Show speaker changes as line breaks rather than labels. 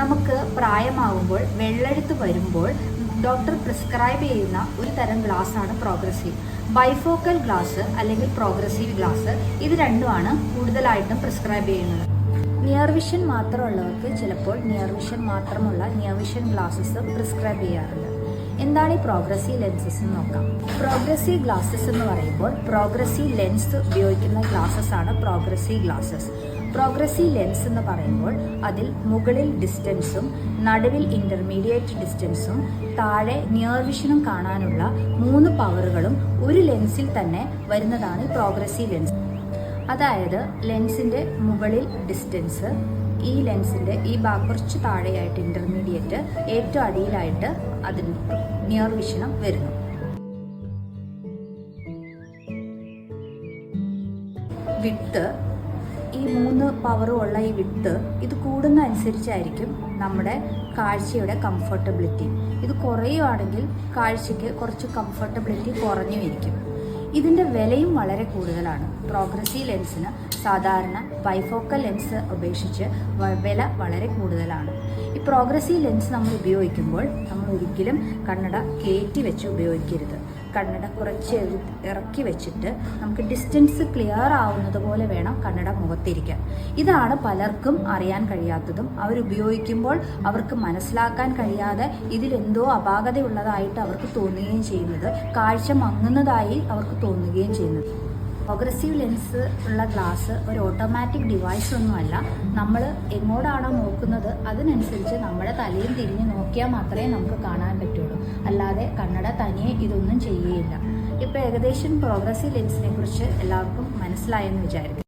നമുക്ക് പ്രായമാകുമ്പോൾ വെള്ളെഴുത്ത് വരുമ്പോൾ ഡോക്ടർ പ്രിസ്ക്രൈബ് ചെയ്യുന്ന ഒരു തരം ഗ്ലാസ് ആണ് പ്രോഗ്രസീവ് ബൈഫോക്കൽ ഗ്ലാസ് അല്ലെങ്കിൽ പ്രോഗ്രസീവ് ഗ്ലാസ് ഇത് രണ്ടുമാണ് കൂടുതലായിട്ടും പ്രിസ്ക്രൈബ് ചെയ്യുന്നത്. നിയർ വിഷൻ മാത്രമുള്ളവർക്ക് ചിലപ്പോൾ നിയർ വിഷൻ മാത്രമുള്ള നിയർ വിഷൻ ഗ്ലാസസ് പ്രിസ്ക്രൈബ് ചെയ്യാറുണ്ട്. എന്താണ് ഈ പ്രോഗ്രസീവ് ലെൻസസ് എന്ന് നോക്കാം. പ്രോഗ്രസീവ് ഗ്ലാസസ് എന്ന് പറയുമ്പോൾ പ്രോഗ്രസീവ് ലെൻസ് ഉപയോഗിക്കുന്ന ഗ്ലാസസ് ആണ് പ്രോഗ്രസീവ് ഗ്ലാസസ് പ്രോഗ്രസീവ് ലെൻസ് എന്ന് പറയുമ്പോൾ അതിൽ മുകളിൽ ഡിസ്റ്റൻസും നടുവിൽ ഇന്റർമീഡിയറ്റ് ഡിസ്റ്റൻസും താഴെ നിയർ വിഷനും കാണാനുള്ള മൂന്ന് പവറുകളും ഒരു ലെൻസിൽ തന്നെ വരുന്നതാണ് പ്രോഗ്രസീവ് ലെൻസ് അതായത് ലെൻസിന്റെ മുകളിൽ ഡിസ്റ്റൻസ് ഈ ലെൻസിന്റെ ഈ ഭാഗം കുറച്ച് താഴെയായിട്ട് ഇന്റർമീഡിയറ്റ് ഏറ്റവും അടിയിലായിട്ട് അതിന് നിയർ വിഷനം വരുന്നു. വിട്ട് ഈ മൂന്ന് പവറും ഉള്ള ഈ വിത്ത് ഇത് കൂടുന്ന അനുസരിച്ചായിരിക്കും നമ്മുടെ കാഴ്ചയുടെ കംഫർട്ടബിലിറ്റി ഇത് കുറയുവാണെങ്കിൽ കാഴ്ചയ്ക്ക് കുറച്ച് കംഫർട്ടബിലിറ്റി കുറഞ്ഞു ഇരിക്കും ഇതിന്റെ വിലയും വളരെ കൂടുതലാണ്. പ്രോഗ്രസീവ് ലെൻസിന് സാധാരണ ബൈഫോക്കൽ ലെൻസ് അപേക്ഷിച്ച് വില വളരെ കൂടുതലാണ്. ഈ പ്രോഗ്രസീവ് ലെൻസ് നമ്മൾ ഉപയോഗിക്കുമ്പോൾ നമ്മൾ ഒരിക്കലും കണ്ണട കയറ്റി വെച്ച് ഉപയോഗിക്കരുത്. കണ്ണട കുറച്ച് ഇറക്കി വെച്ചിട്ട് നമുക്ക് ഡിസ്റ്റൻസ് ക്ലിയർ ആവുന്നത് പോലെ വേണം കണ്ണട മുഖത്തിരിക്കാൻ. ഇതാണ് പലർക്കും അറിയാൻ കഴിയാത്തതും. അവരുപയോഗിക്കുമ്പോൾ അവർക്ക് മനസ്സിലാക്കാൻ കഴിയാതെ ഇതിലെന്തോ അപാകതയുള്ളതായിട്ട് അവർക്ക് തോന്നുകയും ചെയ്യുന്നത് കാഴ്ച മങ്ങുന്നതായി അവർക്ക് തോന്നുകയും ചെയ്യുന്നത്. പ്രോഗ്രസീവ് ലെൻസ് ഉള്ള ഗ്ലാസ് ഒരു ഓട്ടോമാറ്റിക് ഡിവൈസ് ഒന്നുമല്ല നമ്മൾ എങ്ങോട്ടാണോ നോക്കുന്നത് അതിനനുസരിച്ച് നമ്മുടെ തലയും തിരിഞ്ഞ് നോക്കിയാൽ മാത്രമേ നമുക്ക് കാണാൻ അല്ലാതെ കണ്ണട തനിയെ ഇതൊന്നും ചെയ്യുകയില്ല ഇപ്പോൾ ഏകദേശം പ്രോഗ്രസീവ് ലെൻസിനെ കുറിച്ച് എല്ലാവർക്കും മനസ്സിലായെന്ന് വിചാരിക്കും